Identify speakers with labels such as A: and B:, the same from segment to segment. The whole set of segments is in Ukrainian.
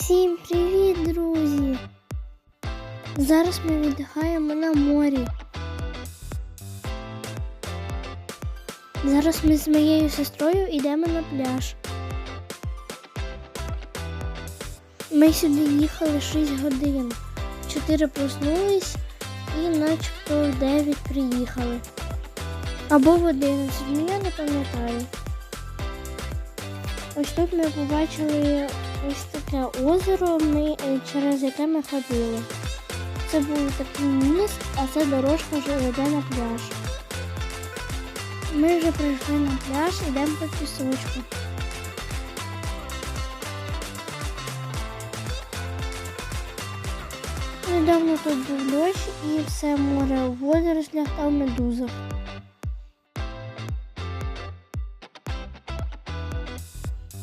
A: Всім привіт, друзі! Зараз ми віддихаємо на морі. Зараз ми з моєю сестрою йдемо на пляж. Ми сюди їхали 6 годин. 4 проснулись і начебто в 9 приїхали. Або в 11, ну я не пам'ятаю. Ось тут ми побачили ось таке озеро, ми, е, через яке ми ходили. Це був такий міст, а це дорожка вже веде на пляж. Ми вже прийшли на пляж, йдемо по пісочку. Недавно тут був дощ і все море в водорослях та в медузах.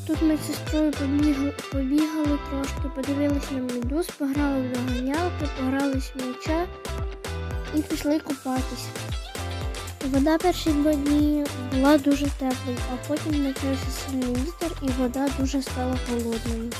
A: Тут ми з сестрою побігли, побігали трошки, подивилися на медуз, пограли в доганялки, погрались в м'яча і пішли купатися. Вода перші два дні була дуже теплою, а потім почався сильний вітер і вода дуже стала холодною.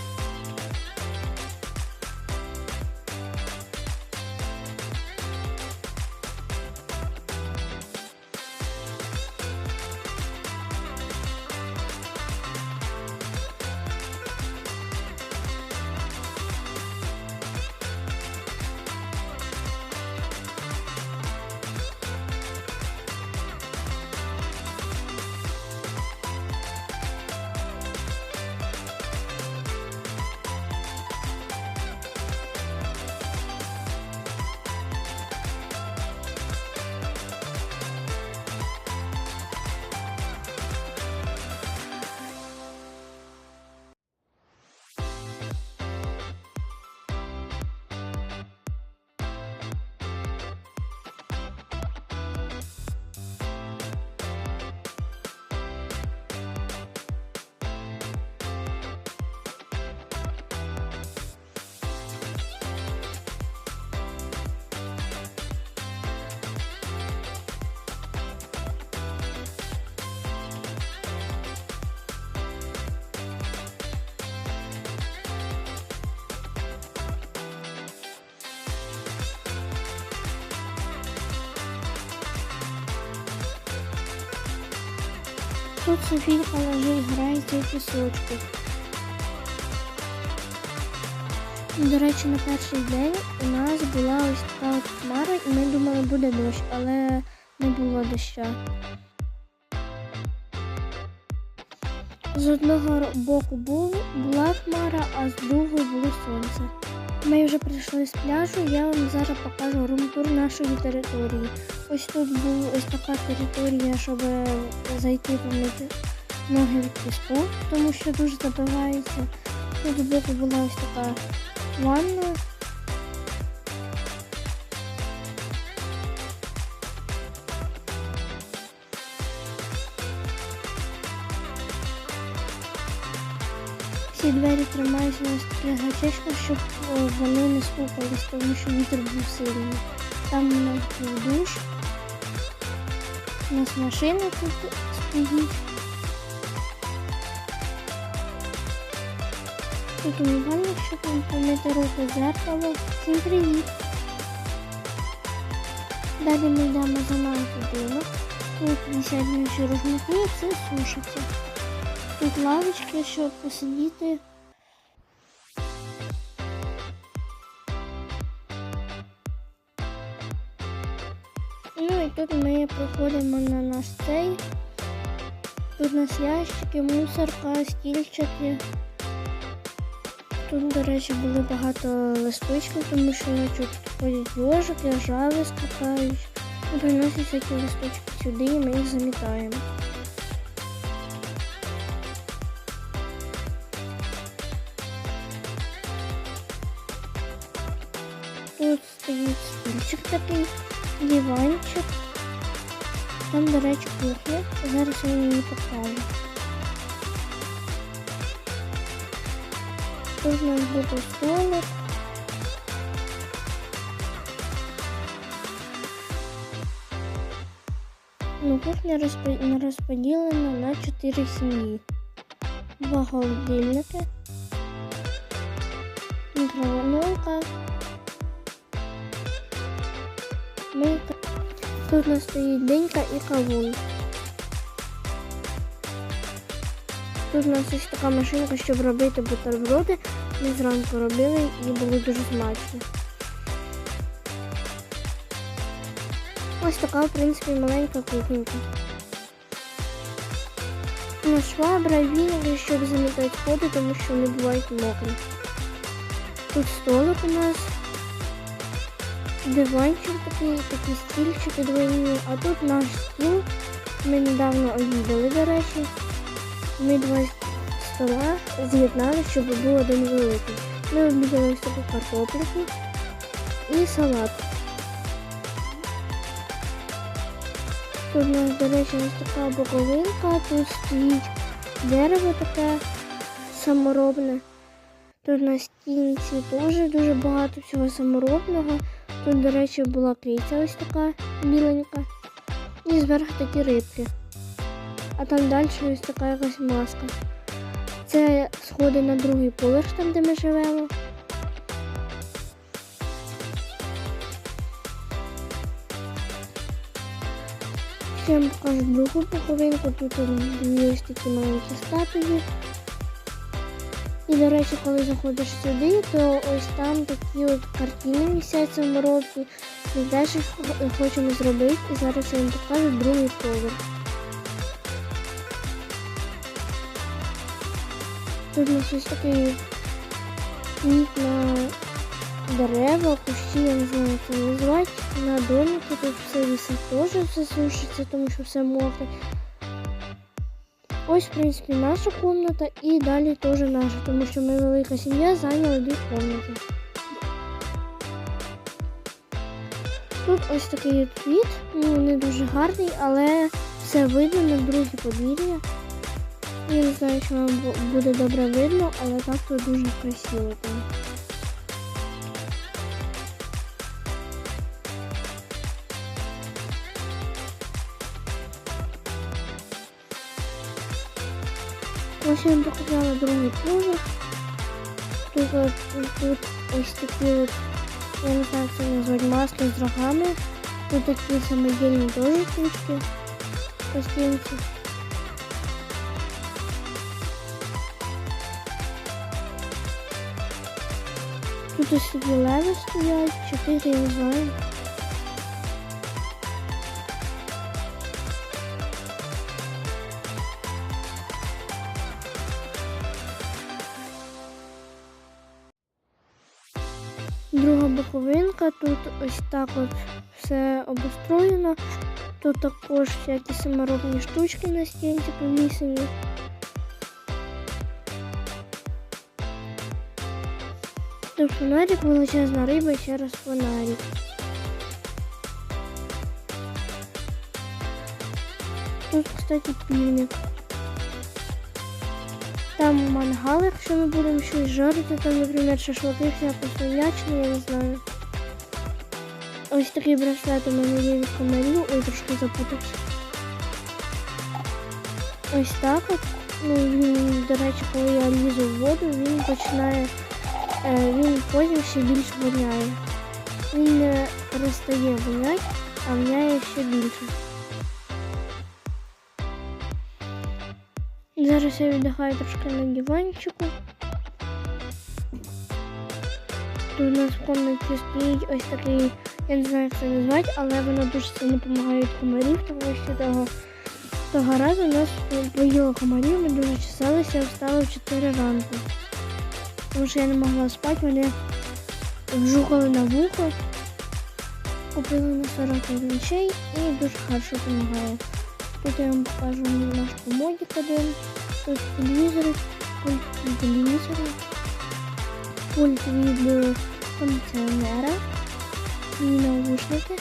A: Тут Софійка лежить, грається в пісочку. До речі, на перший день у нас була ось така от хмара, і ми думали, буде дощ, але не було доща. З одного боку була хмара, а з другого було сонце. Ми вже прийшли з пляжу, я вам зараз покажу румтур нашої території. Ось тут була ось така територія, щоб е, зайти помити ноги від піску, тому що дуже забивається. Тут збоку була ось така ванна. Всі двері ось таких щоб вони не стукались, тому що вітер був сильний. Там у нас був душ. У нас машина тут стоїть. Тут умивальник, щоб там помити руки зеркало. Всім привіт! Далі ми йдемо за нами будинок. Тут висять наші рушники, і це сушиться. Тут лавочки, щоб посидіти. Ну і тут ми проходимо на наш цей. Тут у нас ящики, мусорка, стільчики. Тут, до речі, було багато листочків, тому що тут ходять ежики, жаби скакають. Приносять ці листочки сюди, і ми їх замітаємо. Стоїть стільчик такий, диванчик. Там, до речі, кухня. Зараз я її покажу. Тут у нас буде столик. Ну, кухня розпо- розподілена на 4 сім'ї. Два холодильники. мікроволновка. Мийка. Тут у нас стоїть денька і кавун. Тут у нас ось така машинка, щоб робити бутерброди. Ми зранку робили і було дуже смачно. Ось така, в принципі, маленька кухонька. У нас швабра, віник, щоб замітати сходи, тому що вони бувають мокрі. Тут столик у нас, диванчик такий, такі стільчики двойні, а тут наш стіл. Ми недавно обідали, до речі. Ми два стола з'єднали, щоб був один великий. Ми обідали ось таку картоплику і салат. Тут у нас, до речі, ось така боковинка, тут стоїть дерево таке саморобне. Тут на стінці теж дуже багато всього саморобного. Тут, до речі, була криця ось така біленька. І зверху такі рибки. А там далі ось така якась маска. Це сходи на другий поверх, там де ми живемо. Ще я вам покажу другу боковинку. Тут дві ось такі маленькі статуї. І, до речі, коли заходиш сюди, то ось там такі от картини висять саморобки. Ми теж їх хочемо зробити. І зараз я вам покажу другий поверх. Тут у нас ось такий вид на дерева, кущі, я не знаю, як це назвати. На домики тут все висить теж все сушиться, тому що все мокре. Ось, в принципі, наша комната і далі теж наша, тому що ми велика сім'я зайняли дві комнати. Тут ось такий вид, ну не дуже гарний, але все видно на друге подвір'я. Я не знаю, чи вам буде добре видно, але так тут дуже красиво Ось я вам показала другий поверх. Тут, тут ось такі от, я не знаю, це назвати, маски з рогами. Тут такі самодільні теж штучки по стінці. Тут ось такі леви стоять, чотири, я знаю. Друга тут ось так от все обустроєно. Тут також всякі саморобні штучки на стінці повісені. Тут фонарик, величезна риба і ще раз фонарик. Тут, кстати, півник. Там мангал, якщо ми будемо щось жарити, там, наприклад, шашлики, всяку свинячну, я не знаю. Ось такий браслет у мене є від комарів, ой, трошки запутався. Ось так от. Ну, він, до речі, коли я лізу в воду, він починає, е, він потім ще більш воняє. Він не перестає воняти, а воняє ще більше. Зараз я віддихаю трошки на диванчику. Тут у нас в кімнаті стоїть ось такий, я не знаю, як це назвати, але воно дуже сильно допомагає від комарів, тому що того, того разу у нас поїло комарів, ми дуже чесалися, встали в 4 ранку. Тому що я не могла спати, вони вжухали на вухо, купили на 40 ночей і дуже хорошо допомагає. Тут я вам покажу наш комодик один. Тут телевізор, пульт від телевізора, пульт від е, кондиціонера, і наушники,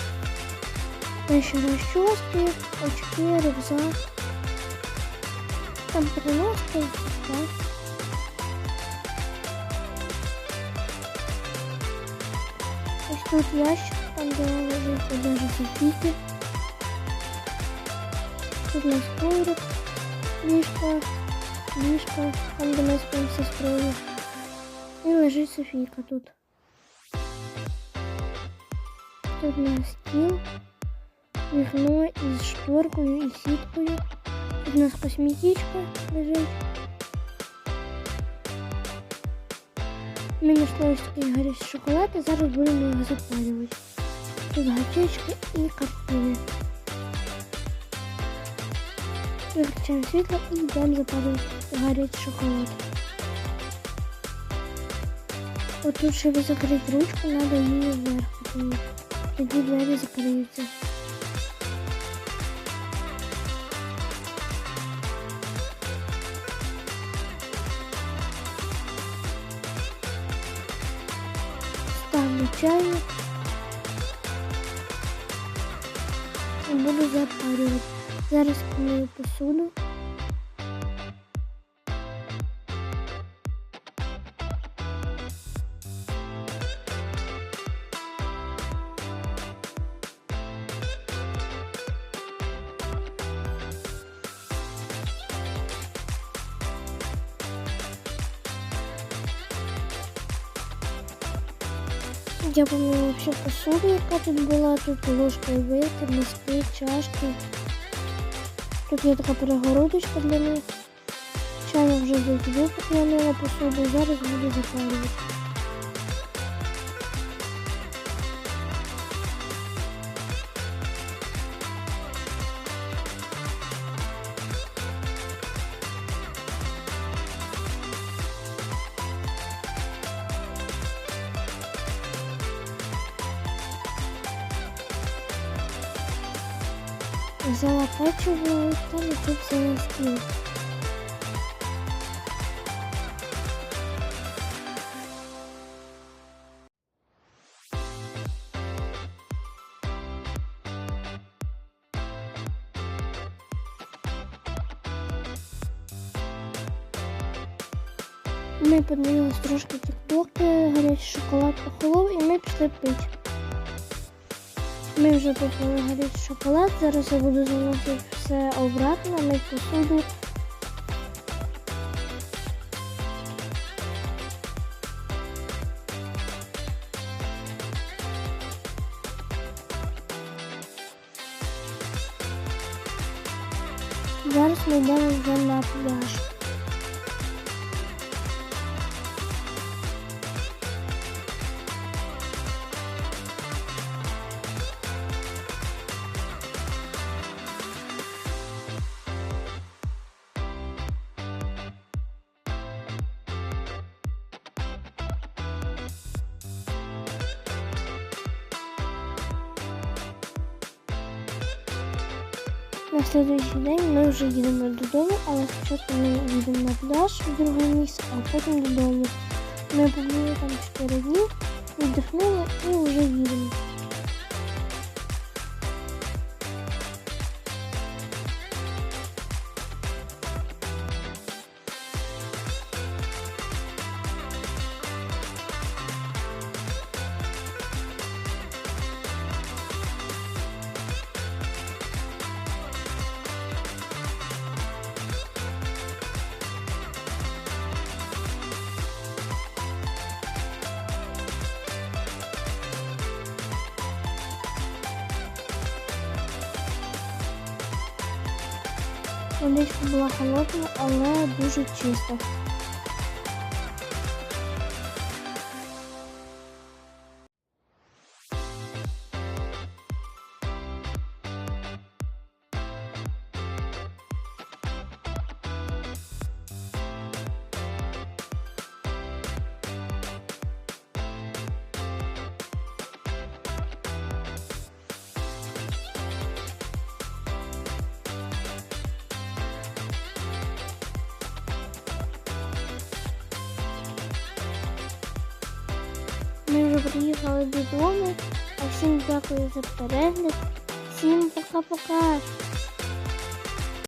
A: наші розчоски, очки, рюкзак, там переноски, так. Ось тут ящик, там де лежить софіки. Тут у нас коврик, ліжко, ліжко, там де ми спимо з сестрою. І лежить Софійка тут. Тут у нас стіл, вікно із шторкою і сіткою. Тут у нас косметичка лежить. Знайшли ось такий гарячий шоколад і зараз будемо його запалювати. Тут гачечки і картини. Виключаємо світло і йдемо запалювати гарячий шоколад. От тут, щоб закрити ручку, треба її вверх потягнути. Тоді двері закриються. Ставлю чайник. Буду запарювати. Зараз помию посуду. Я помню вообще посуду, яка тут була. Тут ложка і вилки, миски, чашки. Тут є така перегородочка для них. Закидав, поки я мила посуду. Зараз буду запалювати. Стіл. Ми подивилися трошки тіктоки, гарячий шоколад охолов і ми пішли пити. Ми вже попили гарячий шоколад, зараз я буду заносити все обратно, мити посуду. На следующий день ми вже їдемо додому, але спочатку ми їдемо на пляж в друге місце, а потім додому. Ми побули там 4 дні, віддихнули і вже їдемо. Водичка була холодна, але дуже чиста. Ми вже приїхали додому. А всім дякую за перегляд. Всім пока-пока.